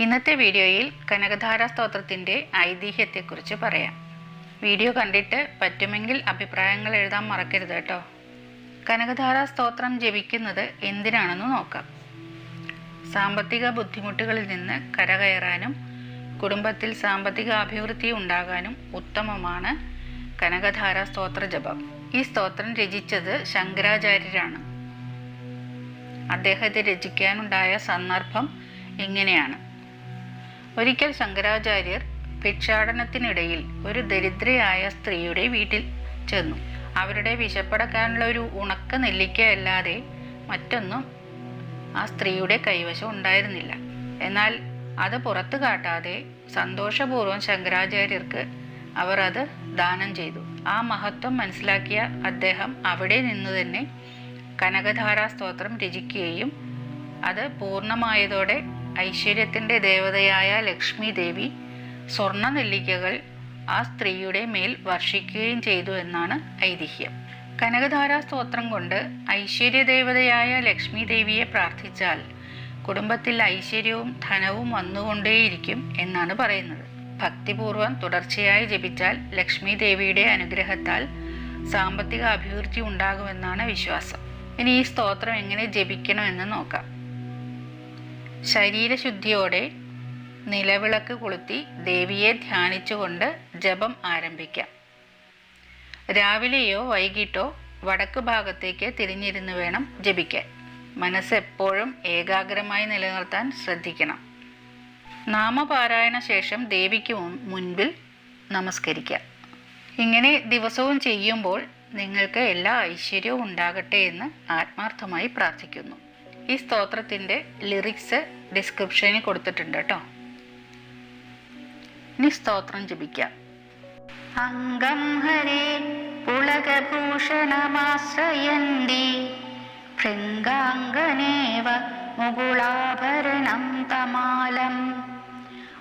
ഇന്നത്തെ വീഡിയോയിൽ കനകധാര സ്തോത്രത്തിന്റെ ഐതിഹ്യത്തെക്കുറിച്ച് പറയാം. വീഡിയോ കണ്ടിട്ട് പറ്റുമെങ്കിൽ അഭിപ്രായങ്ങൾ എഴുതാൻ മറക്കരുത് കേട്ടോ. കനകധാര സ്തോത്രം ജപിക്കുന്നത് എന്തിനാണെന്ന് നോക്കാം. സാമ്പത്തിക ബുദ്ധിമുട്ടുകളിൽ നിന്ന് കരകയറാനും കുടുംബത്തിൽ സാമ്പത്തിക അഭിവൃദ്ധി ഉണ്ടാകാനും ഉത്തമമാണ് കനകധാര സ്തോത്ര ജപം. ഈ സ്തോത്രം രചിച്ചത് ശങ്കരാചാര്യരാണ്. അദ്ദേഹത്തെ രചിക്കാനുണ്ടായ സന്ദർഭം ഇങ്ങനെയാണ്. ഒരിക്കൽ ശങ്കരാചാര്യർ ഭിക്ഷാടനത്തിനിടയിൽ ഒരു ദരിദ്രയായ സ്ത്രീയുടെ വീട്ടിൽ ചെന്നു. അവരുടെ വിശപ്പടക്കാനുള്ള ഒരു ഉണക്ക നെല്ലിക്ക അല്ലാതെ മറ്റൊന്നും ആ സ്ത്രീയുടെ കൈവശം ഉണ്ടായിരുന്നില്ല. എന്നാൽ അത് പുറത്തു കാട്ടാതെ സന്തോഷപൂർവം ശങ്കരാചാര്യർക്ക് അവർ അത് ദാനം ചെയ്തു. ആ മഹത്വം മനസ്സിലാക്കിയ അദ്ദേഹം അവിടെ നിന്ന് തന്നെ കനകധാരാ സ്തോത്രം രചിക്കുകയും അത് പൂർണമായതോടെ ഐശ്വര്യത്തിന്റെ ദേവതയായ ലക്ഷ്മി ദേവി സ്വർണ നെല്ലിക്കകൾ ആ സ്ത്രീയുടെ മേൽ വർഷിക്കുകയും ചെയ്തു എന്നാണ് ഐതിഹ്യം. കനകധാരാ സ്തോത്രം കൊണ്ട് ഐശ്വര്യ ദേവതയായ ലക്ഷ്മി ദേവിയെ പ്രാർത്ഥിച്ചാൽ കുടുംബത്തിൽ ഐശ്വര്യവും ധനവും വന്നുകൊണ്ടേയിരിക്കും എന്നാണ് പറയുന്നത്. ഭക്തിപൂർവം തുടർച്ചയായി ജപിച്ചാൽ ലക്ഷ്മി ദേവിയുടെ അനുഗ്രഹത്താൽ സാമ്പത്തിക അഭിവൃദ്ധി ഉണ്ടാകുമെന്നാണ് വിശ്വാസം. ഇനി ഈ സ്തോത്രം എങ്ങനെ ജപിക്കണമെന്ന് നോക്കാം. ശരീരശുദ്ധിയോടെ നിലവിളക്ക് കൊളുത്തി ദേവിയെ ധ്യാനിച്ചുകൊണ്ട് ജപം ആരംഭിക്കാം. രാവിലെയോ വൈകിട്ടോ വടക്ക് ഭാഗത്തേക്ക് തിരിഞ്ഞിരുന്ന് വേണം ജപിക്കാൻ. മനസ്സ് എപ്പോഴും ഏകാഗ്രമായി നിലനിർത്താൻ ശ്രദ്ധിക്കണം. നാമപാരായണ ശേഷം ദേവിക്ക് മുൻ- മുൻപിൽ നമസ്കരിക്കാം. ഇങ്ങനെ ദിവസവും ചെയ്യുമ്പോൾ നിങ്ങൾക്ക് എല്ലാ ഐശ്വര്യവും ഉണ്ടാകട്ടെ എന്ന് ആത്മാർത്ഥമായി പ്രാർത്ഥിക്കുന്നു. ഈ സ്തോത്രത്തിന്റെ ലിറിക്സ് ഡിസ്ക്രിപ്ഷനിൽ കൊടുത്തിട്ടുണ്ട് കേട്ടോ. ഇനി സ്തോത്രം ജപിക്കാം. അംഗം ഹരേ പുളകഭൂഷണമാശ്രയന്തി ഭൃംഗാംഗനേവ മുകുളാഭരണം തമാലം.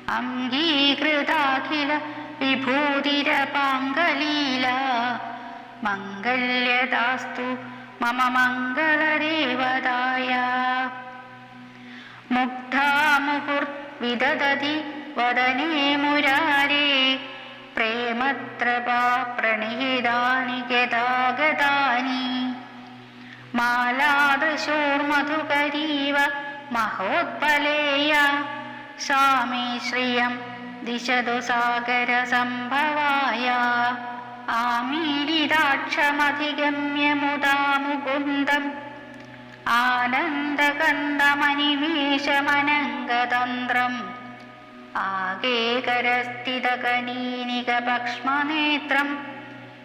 അംഗീകൃതാഖില വിഭൂതിരപാങ്കലീല മംഗല്യദാസ്തു മമ മംഗളദേവതായ മുഗ്ധാമുഹുർവിദധതി വദനേ മുരാരേ പ്രേമത്രപാ പ്രണീതാനി ഗതാഗതാനി। മാലാദശോർമധുകരീവ മഹോത്പലേയ। സ്വാമി ശ്രിയം ദിശതു സാഗര സംഭവായ ആമീലിതാക്ഷമധിഗമ്യ മുദാ മുകുന്ദം ആനന്ദകണ്ഠമനിമേഷമനംഗതന്ത്രം ആകേകരസ്ഥിതകനീനികപക്ഷ്മനേത്രം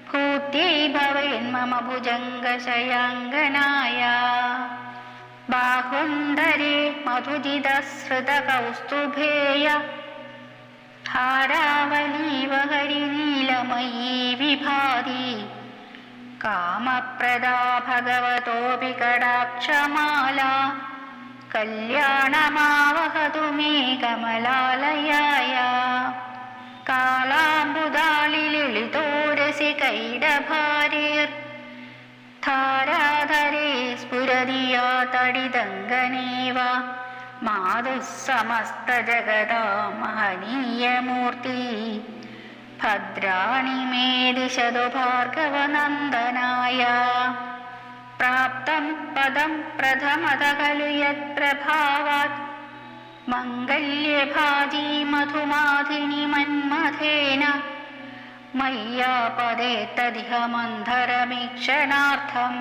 ഭൂത്യൈ ഭവേന്മമ ഭുജംഗശയാങ്കനായ ബാഹുന്ധരേ മധുജിതസ്രുതകൗസ്തുഭേയ ധാരാവലീവ ഹരിനീലമയീ വിഭാതി കാമപ്രദാ ഭഗവതോപി കടാക്ഷമാല കല്യാണമാവഹതു മേ കമലാലയായ കാളാംബുദാളിലിളിതോരസി കൈഡഭാരീർ ധാരാധരേ സ്ഫുരതിയാ തടിതങ്കനേവ മാതുഃ സമസ്തജഗതാ മഹനീയമൂർത്തി ഭദ്രാണി മേ ദിശതു ഭാർഗവനന്ദനായ പ്രാപ്തം പദം പ്രഥമത ഖലു യത്പ്രഭാവാത് മംഗല്യഭാജി മധുമാധിനി മന്മഥേന മയ്യാപദേ തദിഹ മന്ധരമീക്ഷണാർത്ഥം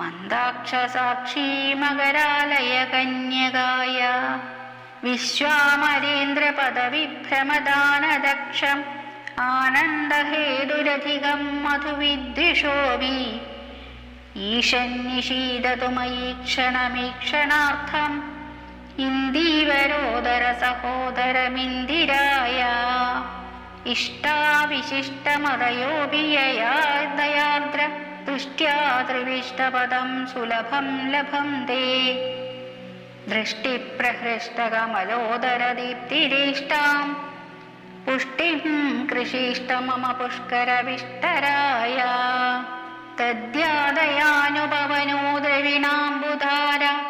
മന്ദാക്ഷസാക്ഷി മകരാലയ കന്യകായ വിശ്വാമരേന്ദ്രപദവിഭ്രമദാനദക്ഷം. ആനന്ദഹേതുരധികം മധുവിദ്വിഷോമി ഈശന്നിഷീദതു മയി ക്ഷണമീക്ഷണാർത്ഥം ഇന്ദീവരോദര സഹോദരമിന്ദിരായ ഇഷ്ടാവിശിഷ്ടമതയോപിയയാദയാർദ്ര ദുഷ്ട്യാ ത്രിവിഷ്ടപദം സുലഭം ലഭം തേ ദൃഷ്ടിപ്രഹൃഷ്ടകമലോദരദീപ്തിരീഷ്ടാം കൃഷിഷ്ട മമ പുഷ്കരവിഷ്ടരായ തദ്യാദയാനുപവനോ ദ്രവിണാംബുധാര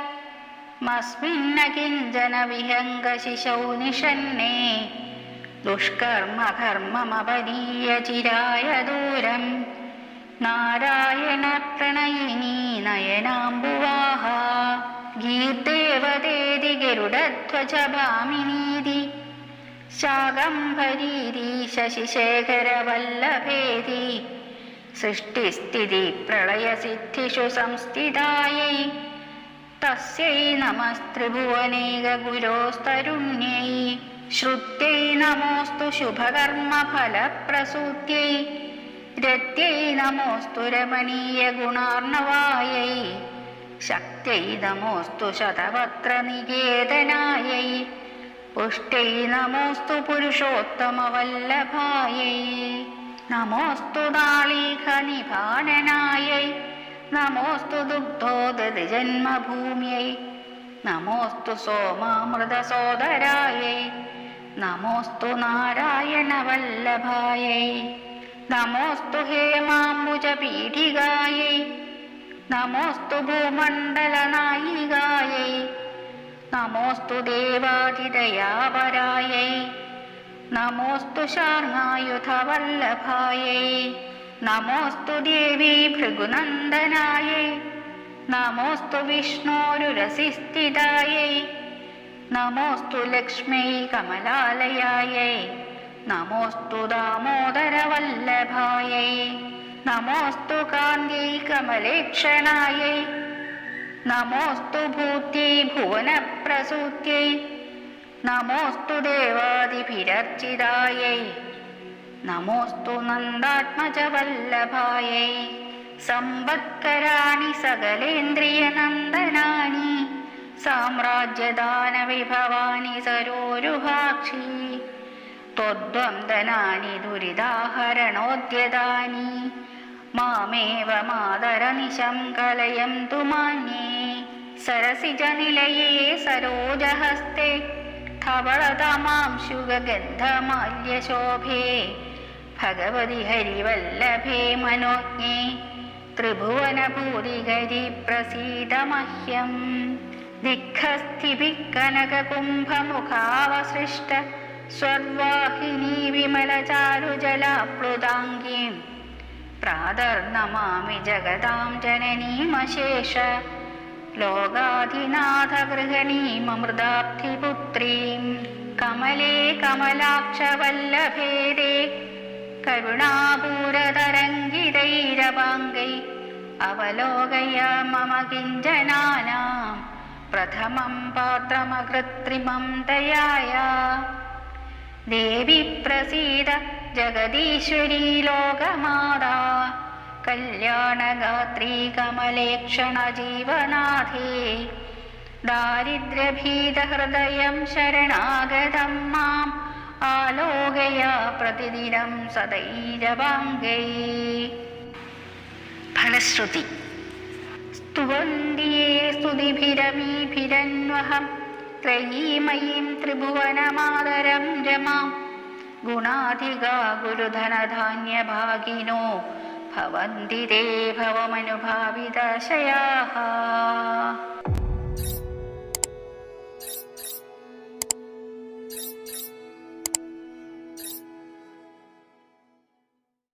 മസ്മിന്ന കിഞ്ചന വിഹംഗശിശൗ നിഷന്നേ. ദുഷ്കർമ്മകർമ്മമപനീയ ചിരായ ദൂരം. നാരായണ പ്രണയിനി നയനാംബുവാഹ. ഗീർദേവതേതി ഗരുഡധ്വജ ഭാമിനീതി. ശാകംഭരീതി ശശിശേഖരവല്ലഭേതി സൃഷ്ടിസ്ഥിതി പ്രളയസിദ്ധിഷു സംസ്ഥിതായൈ തസ്യൈ നമസ്ത്രിഭുവനൈകഗുരോസ്തരുണ്യൈ. ശ്രുത്യൈ നമോസ്തു ശുഭകർമ്മഫലപ്രസൂത്യൈ. രത്यै नमोऽस्तु रमणीयगुणार्णवायै शक्त्यै नमोऽस्तु शतपत्रनिकेतनायै പുഷ്ടൈ നമോസ്തു പുരുഷോത്തമവല്ലഭായൈ. നമോസ്തു താളീഖനിഭാടനായൈ നമോസ്തു ദുഗ്ധോദതി ജന്മഭൂമ്യൈ. നമോസ്തു സോമാമൃത സോദരായൈ നമോസ്തു നാരായണവല്ലഭായൈ. നമോസ്തു ഹേമാംബുജപീഠികായൈ. നമോസ്തു ഭൂമണ്ഡലനായികായൈ. നമോസ്തു ദേവാതിദയാപരായൈ നമോസ്തു ശാർണായുധവല്ലഭായൈ നമോസ്തു ദേവി ഭൃഗുനന്ദനായൈ. നമോസ്തു വിഷ്ണോരുരസിസ്ഥിതായൈ നമോസ്തു ലക്ഷ്മൈ കമലാലയായൈ. നമോസ്തു ദാമോദരവല്ലഭായൈ. നമോസ്തു കാന്തി കമലേക്ഷണായൈ നമോസ്തു ഭൂത്യൈ ഭുവന പ്രസൂത്യൈ നമോസ്തു ദേവാദിഭിരർച്ചിതായൈ നമോസ്തു നന്ദാത്മജവല്ലഭായൈ. സമ്പത്കരാണി സകലേന്ദ്രിയനന്ദനാണി. സാമ്രാജ്യദാന വിഭവാനി സരോരുഹാക്ഷി. ത്വദ്വന്ദനാനി दुरिदाहरणोद्यदानि മാമേവ മാതരനിശം കലയന്തു മാന്യേ സരസിജനിലയേ സരോജഹസ്തേ ധവളതമാംശുഗന്ധമാല്യശോഭേ ഭഗവതി ഹരിവല്ലഭേ മനോജ്ഞേ ത്രിഭുവനഭൂരിഹരി പ്രസീദമഹ്യം ദിഗ്ഖസ്ഥിഭിः കനകകുംഭമുഖാവസൃഷ്ട സ്വർവാഹിനി വിമലചാരുജലാപ്ലുതാംഗീം പ്രാതർനമാമി ജഗതാം ജനനീമശേഷ. ലോകാധിനാഥഗൃഹണീമൃതാബ്ധിപുത്രീം കമലേ കമലാക്ഷവല്ലഭേദേ കരുണാപൂരതരംഗിതൈരവാംഗൈ അവലോകയ മമ കിഞ്ചനാനാം പ്രഥമം പാത്രമകൃത്രിമം ദയായ. ദേവി പ്രസീത ജഗദീശ്വരീ ലോകമാതാ. കല്യാണഗാത്രീ കമലേക്ഷണ ജീവനാഥേ. ദാരിദ്ര്യഭീതഹൃദയം ശരണാഗതം മാം. ആലോകയ പ്രതിദിനം സദൈരവാംഗൈ. ഫലശ്രുതി. സ്തുവന്തിയേ സ്തുതിഭിരമീഭിരന്വഹം. ത്രയീമയീം ത്രിഭുവനമാതരം രമാം. ഗുണാധികാ ഗുരുധനധാന്യഭാഗിനോ ഭവന്തി തേ ഭവമനുഭാവിതാശയാः